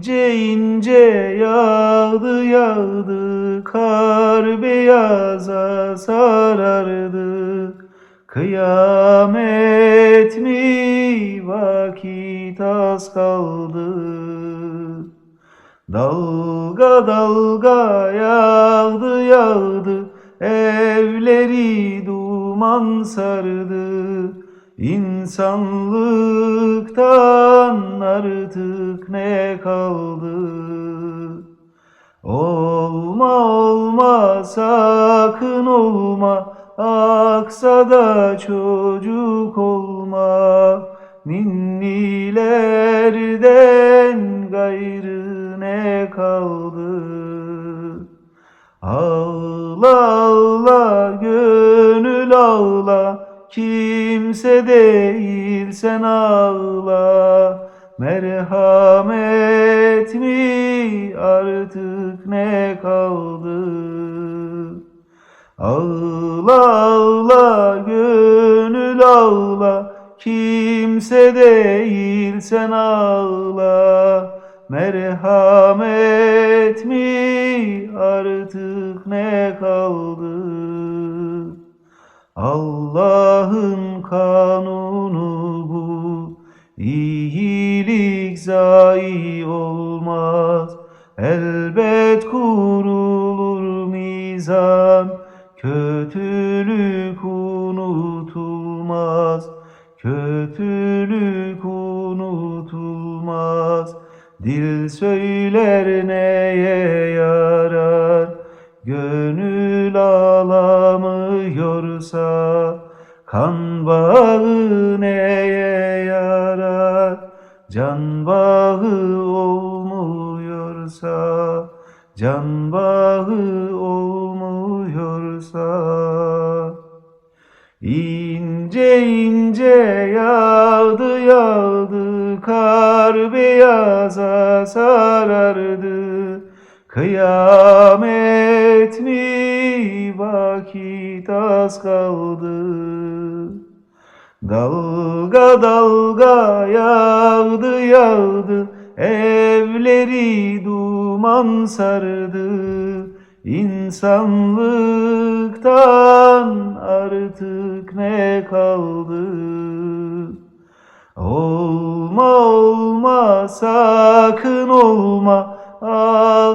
İnce ince yağdı yağdı. Kar beyaza sarardı. Kıyamet mi vakit az kaldı? Dalga dalga yağdı yağdı. Evleri duman sardı İnsanlıktan artık ne kaldı? Olma olma sakın olma Aksa da çocuk olma Ninnilerden gayrı ne kaldı? Ağla ağla gönül ağla Kimse değil sen ağla Merhamet mi artık ne kaldı? Ağla ağla gönül ağla Kimse değil sen ağla Merhamet mi artık ne kaldı? Allah'ın kanunu bu. İyilik zayi olmaz. Elbet kurulur mizan. Kötülük unutulmaz. Kötülük unutulmaz. Dil söyler neye yarar? Gönül alamıyorsa Kan bağı neye yarar? Can bağı olmuyorsa Can bağı olmuyorsa İnce ince yağdı yağdı Kar beyaza sarardı. Kıyamet mi vakit az kaldı. Dalga dalga yağdı yağdı Evleri duman sardı. İnsanlıktan artık ne kaldı? Olma olma sakın olma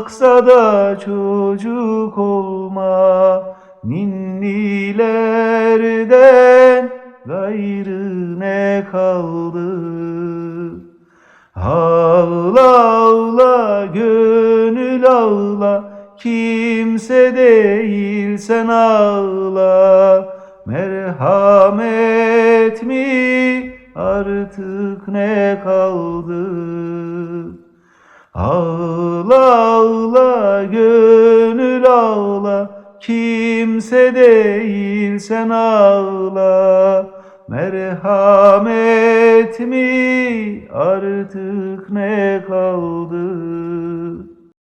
Aksa da çocuk olma Ninnilerden gayrı ne kaldı? Ağla ağla gönül ağla Kimse değil sen ağla. Merhamet mi artık ne kaldı Ağla ağla gönül ağla. Kimse değil sen ağla. Merhamet mi? Artık ne kaldı